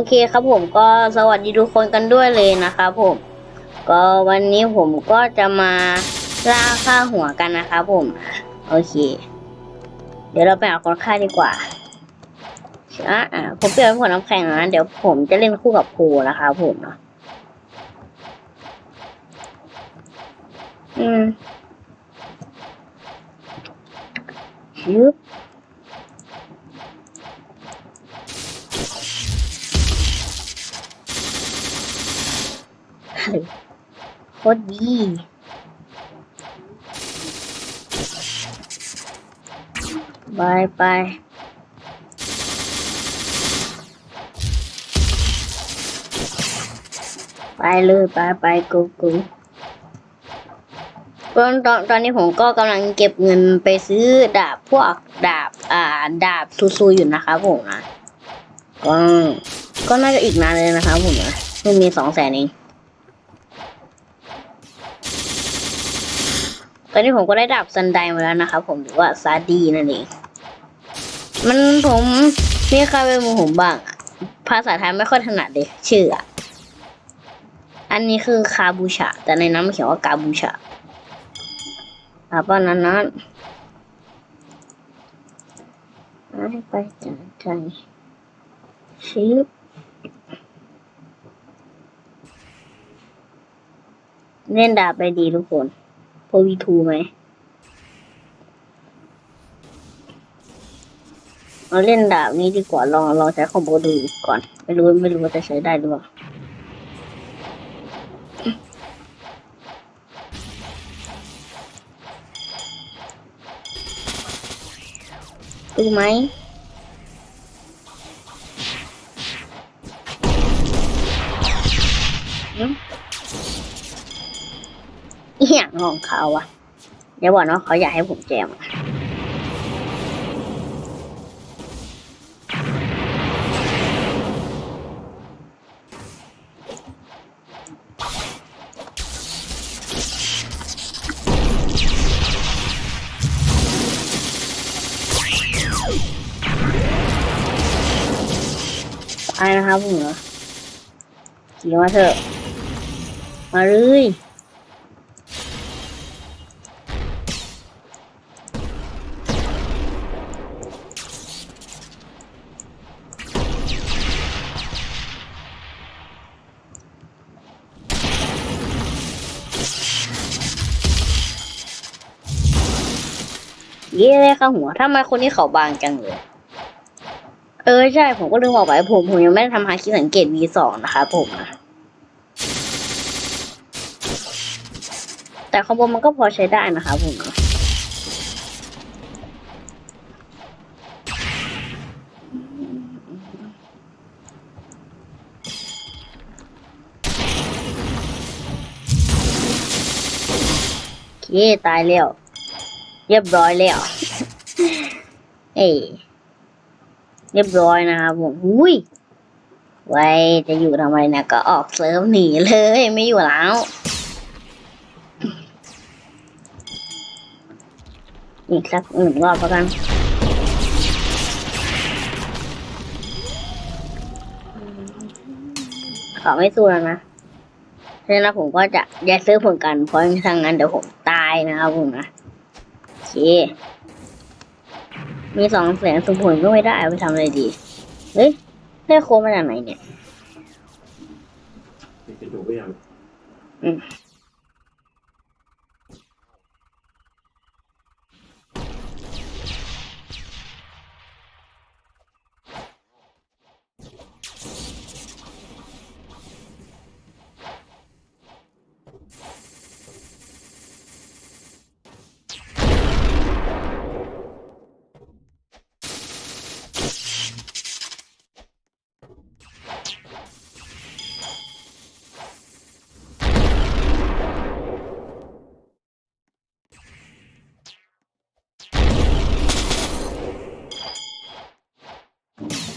โอเคครับผมก็สวัสดีทุกคนกันด้วยเลยนะครับผม ก็วันนี้ผมก็จะมาล่าค่าหัวกันนะครับผม โอเค เดี๋ยวเราไปหาคนฆ่าดีกว่าอะอะผมเปลี่ยนเป็นผลน้ำแข็งนะเดี๋ยวผมจะเล่นคู่กับภูนะครับผมเนาะอืมยึบ โคตรดีไปไปไปเลยไปไปกูกูตอนตอนตอนนี้ผมก็กำลังเก็บเงินไปซื้อดาบพวกดาบอ่าดาบซูซูอยู่นะครับผมนะก็ก็น่าจะอีกนานเลยนะครับผมนะเพิ่งมีสองแสนเอง ตอนนี้ผมก็ได้ดาบซันไดมาแล้วนะครับผมหรือว่าซาดีนั่นเอง มันผมมีใครเป็นมือผมบ้าง ภาษาไทยไม่ค่อยถนัดเลยชื่ออะอันนี้คือคาบูชา แต่ในนั้นมันเขียนว่ากาบูชาอ่าป้านั้นนั้นไปจัดใจชิบเล่นดาบไปดีทุกคน พวีทูไหมเราเล่นดาบนี้ดีกว่าลองลองใช้คอมโบดูก่อน ไม่รู้ไม่รู้ว่าจะใช้ได้หรือเปล่าดูไหมอืม อหย่างของเขาอะเดี๋ยวบอกนะเขาอยากให้ผมแจมไปนะครับผมเหรอขี่มาเถอะ มาเลย เย้เลยค่ะหัวทำไมคนนี้เขาบางจังเลยเออใช่ ผมก็ลืมบอกไปผม ผมยังไม่ได้ทำหาคิดสังเกต V2 นะคะผมนะแต่คอมโบมันก็พอใช้ได้นะคะผมนะโอเคตายแล้ว เรียบร้อยแล้วเอ้ยเรียบร้อยนะครับผมอุ้ยไว้จะอยู่ทำไมนะก็ออกเซิร์ฟหนีเลยไม่อยู่แล้วอีกสักหนึ่งรอบแล้วกันขอไม่สู้แล้วนะฉะนั้นผมก็จะแยกซื้อผลกันเพราะไม่ทางนั้นเดี๋ยวผมตายนะครับผมนะ เค มีสองแสนสมผลก็ไม่ได้เอาไปทำอะไรดี เฮ้ยได้โค้ดมาจากไหนเนี่ย จะดูก็ยัง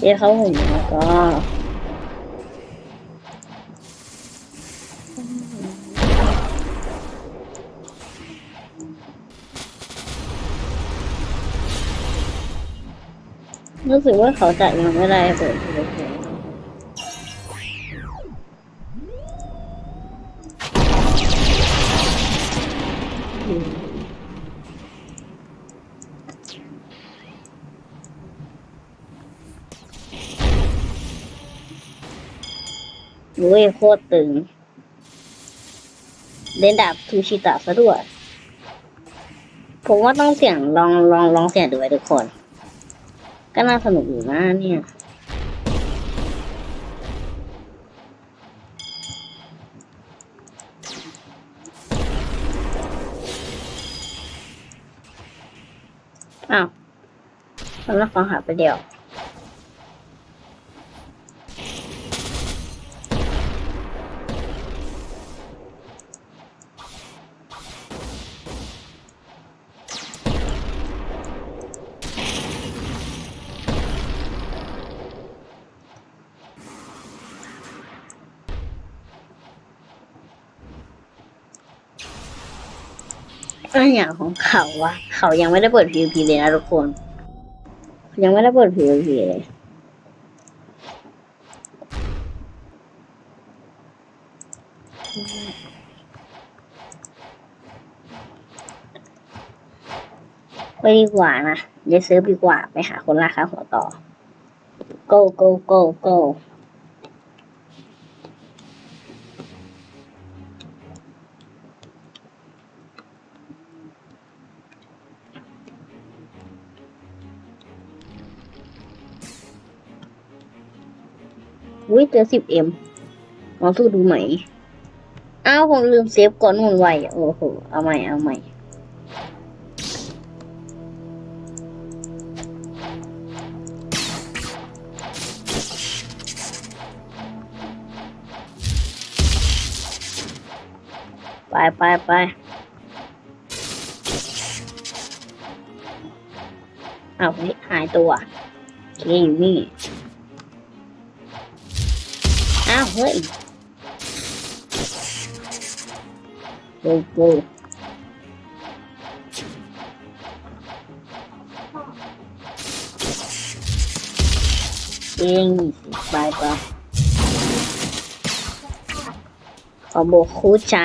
เจ๊เขาผมแล้วก็รู้สึกว่าเขาจะยังไม่ได้เปิดเผย เว้ยโคตรตึง เล่นดาบทูชิตะซะด้วย ผมว่าต้องเสี่ยงลองลองลองเสี่ยงดูไว้ทุกคน ก็น่าสนุกอยู่นะเนี่ยอ้าวสำนักฟังหาไปเดียว อย่างของเขาวะเขายังไม่ได้เปิด PVP เลยนะทุกคน ยังไม่ได้เปิด PVP เลยไปดีกว่านะเดี๋ยวซื้อดีกว่าไปหาคนราคาหัวต่อ go go go go อุ้ยเจอสิบเอ็มลองสู้ดูไหม อ้าวผมลืมเซฟก่อนนู่นไวโอ้โห เอาใหม่ เอาใหม่ ไปไปไปเอาวเฮ้ยหายตัวเคอยู่นี่ อ้าวเฮ้ยโกโก้เองไปไปขอบอกคู่ใจ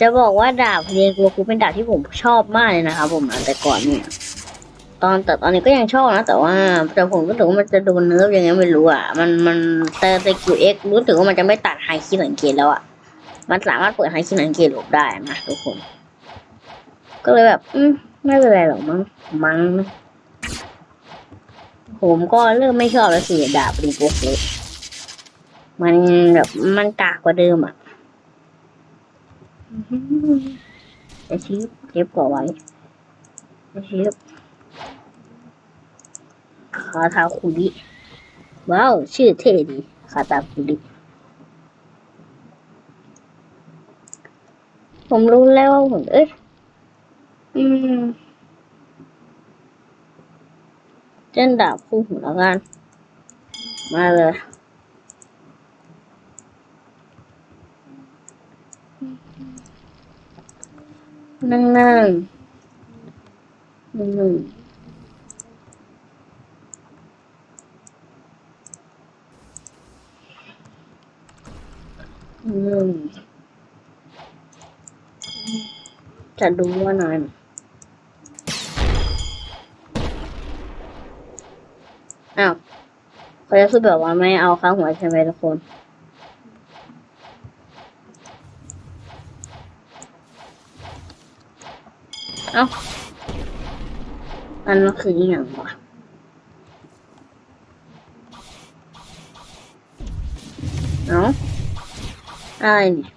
จะบอกว่าดาบเรียนกัวคูเป็นดาบที่ผมชอบมากเลยนะครับผมแต่ก่อนเนี่ย ตอนแต่ตอนนี้ก็ยังชอบนะ แต่ว่าแต่ผมก็ถือว่ามันจะโดนเนิร์ฟยังไงไม่รู้อะ มันมันแต่แต่คิวเอ็กรู้สึกว่ามันจะไม่ตัดไฮคีสังเกตแล้วอะ มันสามารถเปิดไฮคีสังเกตหลบได้นะทุกคน ก็เลยแบบ อืมไม่เป็นไรหรอกมั้งมั้งนะผมก็เริ่มไม่ชอบแล้วสิดาบรีโปโคมันแบบมันกากกว่าเดิมอะจะชิปเจ็บกว่าไว้จะชิป คาทาคุริว้าว ชื่อเท่ดีคาทาคุริผมรู้แล้วว่าผมเอ้ยอืมเจ้นดาบคู่หูแล้วกัน มาเลยนั่งนั่งหนึ่งหนึ่ง อืม จะดูว่านานอ้าวเขาจะสู้แบบว่าไม่เอาข้างหัวใช่ไหมทุกคนเอ้าอันนั้นคืออย่างวะ อะไรเนี่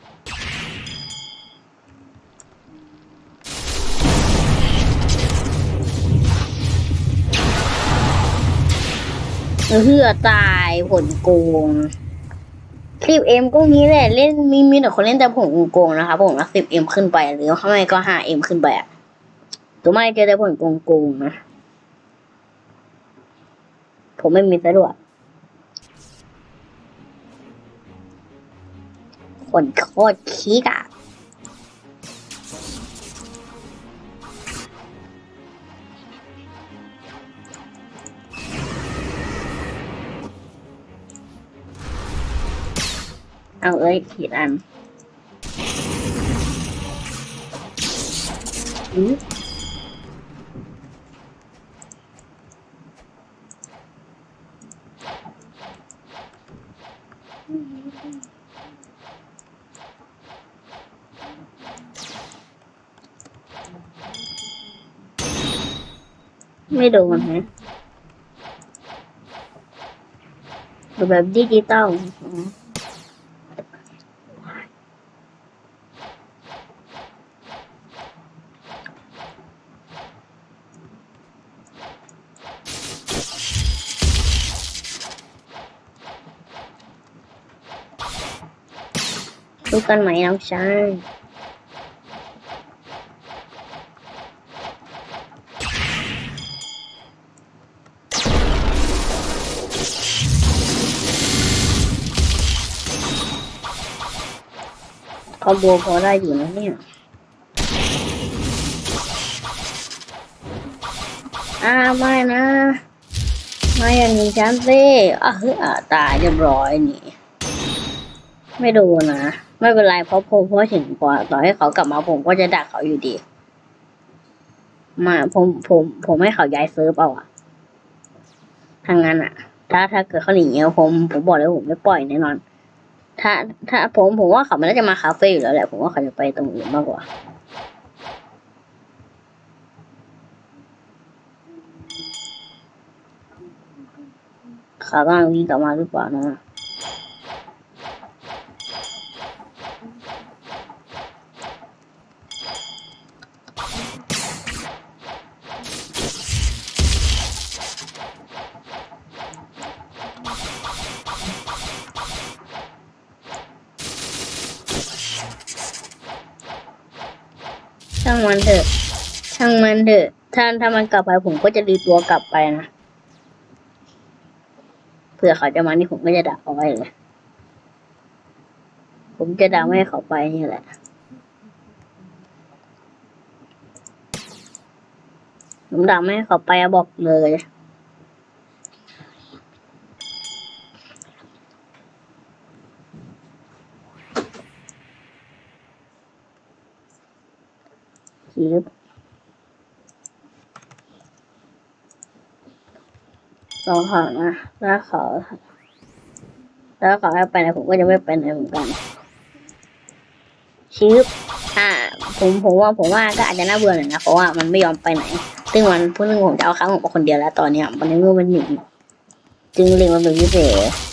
เฮือตายผลโกงสิบเอ็มก็งี้แหละเล่นมีมีแต่คนเล่นแต่ผลโกงนะคะผมละสิบเอ็มขึ้นไปหรือไม่ก็ห้าเอ็มขึ้นไปอะตัวไม่เจอแต่ผลโกงโกงนะ ผมไม่มีสะดวก คนโคตรคิกอะเอาเอ้ยผิดอันอืม ไม่โดนฮะดูแบบดิจิตอลดูกันไหมน้องชาย อมโบพอได้อยู่นะเนี่ยอ่าไม่นะ ไม่อย่างนี้ฉันสิอะเฮ้ยอะตายเรียบร้อยนี่ ไม่ดูนะ ไม่เป็นไรเพราะผมเพราะถึงกว่าต่อให้เขากลับมาผมก็จะดักเขาอยู่ดี มาผมผมผมให้เขาย้ายเซิร์ฟเอาอะทางนั้นอะถ้าถ้าเกิดเขาหนีอะผมผมบอกเลยผมไม่ปล่อยแน่นอน ถ้าถ้าผมผมว่าเขาไม่นน่าจะมาคาเฟ่อยู่แล้วแหละ ผมว่าเขาจะไปตรงอื่นมากกว่าเขากำลังวิ่งกลับมาหรือเปล่านะ ช่างมันเถอะ ช่างมันเถอะ ถ้าถ้ามันกลับไปผมก็จะรีตัวกลับไปนะ เผื่อเขาจะมานี่ผมก็จะด่าเขาไปเลย ผมจะด่าไม่ให้เขาไปนี่แหละผมด่าไม่ให้เขาไปบอกเลย คีบสองเขานะแล้วเขาแล้วเขาให้ไปไหนผมก็จะไม่ไปไหนเหมือนกันชืบอ่า ผมผมว่าผมว่าก็อาจจะน่าเบื่อหน่อยนะเพราะว่ามันไม่ยอมไปไหน ซึ่งมันพูดถึงผมจะเอาค้างผมไปคนเดียวแล้วตอนเนี้ยมันในเมื่อมันหนีจึงเล็งมันเป็นพิเศษ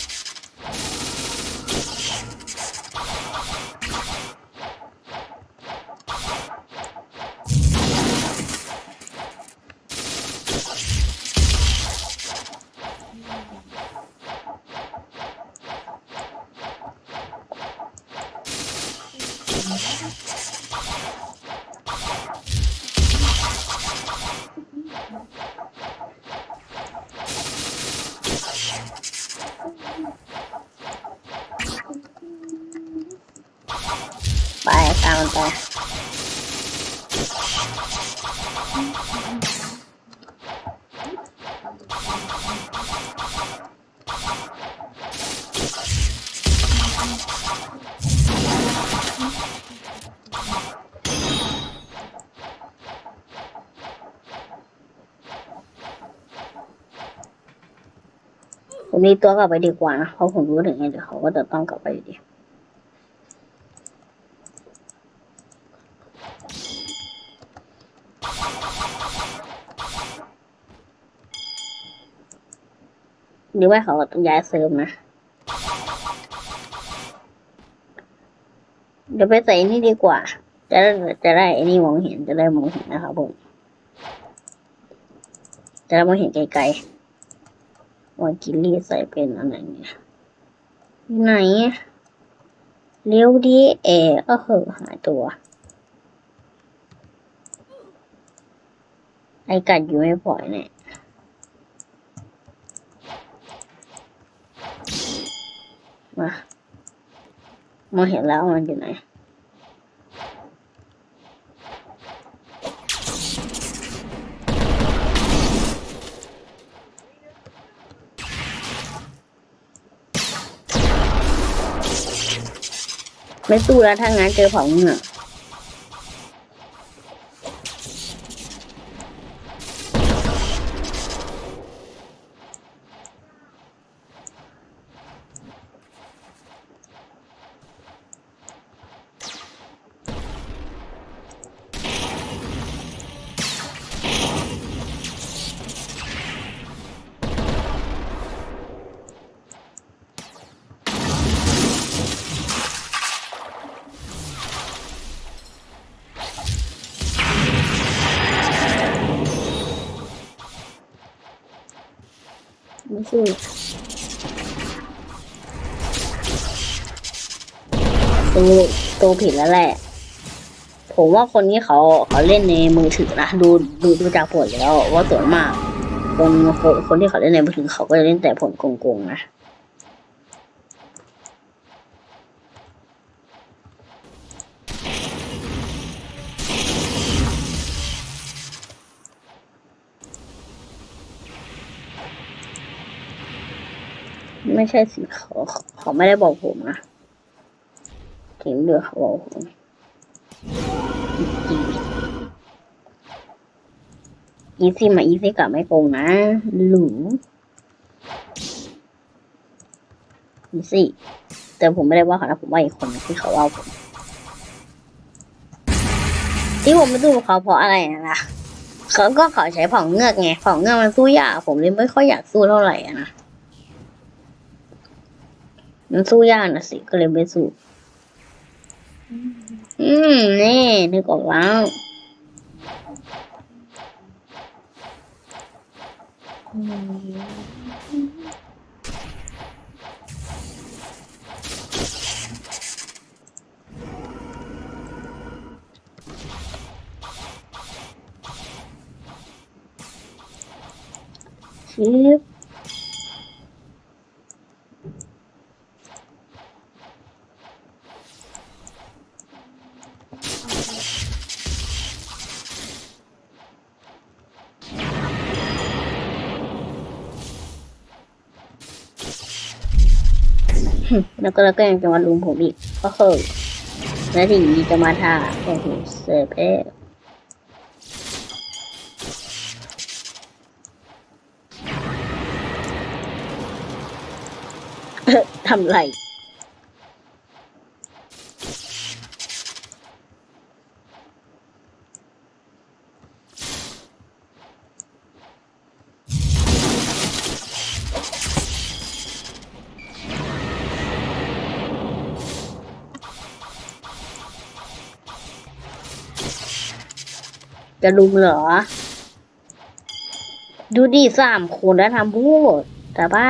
ผมรีตัวกลับไปดีกว่านะเพราะผมรู้ถึงไงเดี๋ยวเขาก็จะต้องกลับไปอยู่ดีหรือว่าเขาต้องย้ายเซิร์ฟนะเดี๋ยวไปใส่นี่ดีกว่า จะได้จะได้ไอ้นี่มองเห็นจะได้มองเห็นนะครับผมจะได้มองเห็นไกลๆ ว่ากิลลี่ใส่เป็นอะไรเนี่ยอยู่ไหนเลี้ยวดีเออเออเหอหายตัว ไอกัดอยู่ไม่ปล่อยเนี่ยมามองเห็นแล้วมันอยู่ไหน ไม่สู้แล้วถ้างั้นเจอเผาเหงือก สู้ตูตูผิดแล้วแหละ ผมว่าคนนี้เขาเขาเล่นในมือถือนะดูดูดูจากผลแล้วว่าส่วนมาก คนคนคนที่เขาเล่นในมือถือเขาก็จะเล่นแต่ผลโกงๆนะ ไม่ใช่สิเขาเขาไม่ได้บอกผมนะเข็มเดือเขาบอกผมอีซี่มาอีซี่กับไม่โกงนะหลูอีซี่แต่ผมไม่ได้ว่าเขานะผมว่าอีกคนที่เขาว่าผม ที่ผมไม่ดูเขาเพราะอะไรนะเขาก็เขาใช้ผ่องเงือกไงผ่องเงือกมันสู้ยากผมเลยไม่ค่อยอยากสู้เท่าไหร่นะ มันสู้ยากนะสิ ก็เลยไม่สู้ อืม นี่นึกออกแล้วอืมชิป แล้วก็แล้วก็ยังจะมาลุมผมอีกก็คือและสิ่งนี้จะมาท่าโอ้โหเซฟเอทำไร จะลุมเหรอ ดูดิสามคนแล้วทำพูด แต่ว่า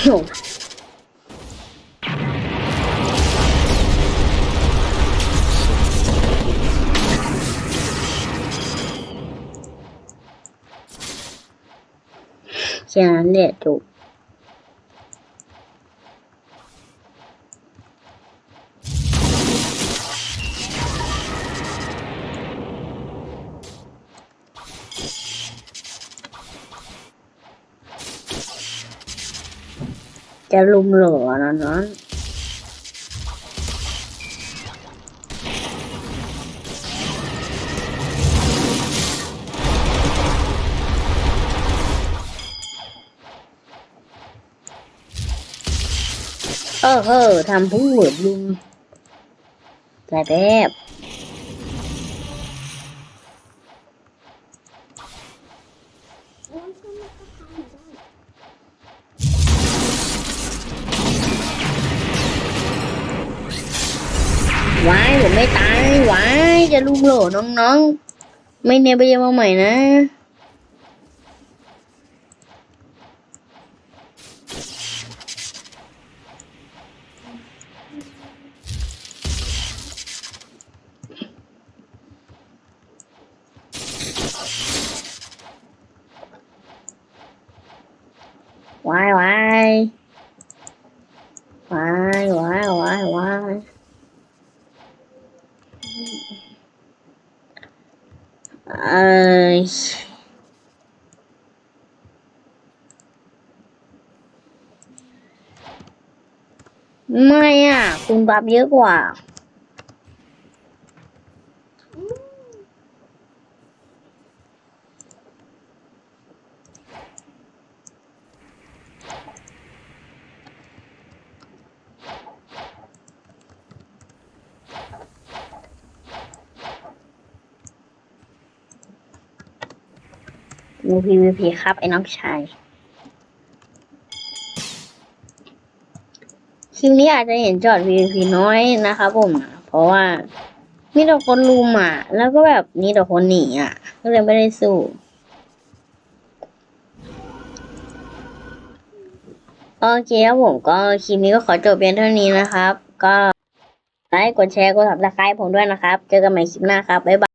โหแค่นั้นแหละจบจะลุมเหรอนะนั้น เออเออทำพูดลุงแต่แบบวายผมไม่ตายวายจะลุมโหลน้องๆ ไม่เนยไปเรียนมาใหม่นะ ว้ายว้ายว้ายว้ายว้ายว้ายเอ้ย ไม่อะ คุณบับเยอะกว่าอมู PVP ครับ ไอ้น้องชาย ลิปนี้อาจจะเห็นจอด PVP น้อยนะครับผม เพราะว่ามีแต่คนลุมอะ แล้วก็แบบมีแต่คนหนีอะ ก็เลยไม่ได้สู้โอเคครับผมก็คลิปนี้ก็ขอจบเพียงเท่านี้นะครับ ก็ไลค์กดแชร์กด subscribe ผมด้วยนะครับ เจอกันใหม่คลิปหน้าครับ บ๊ายบาย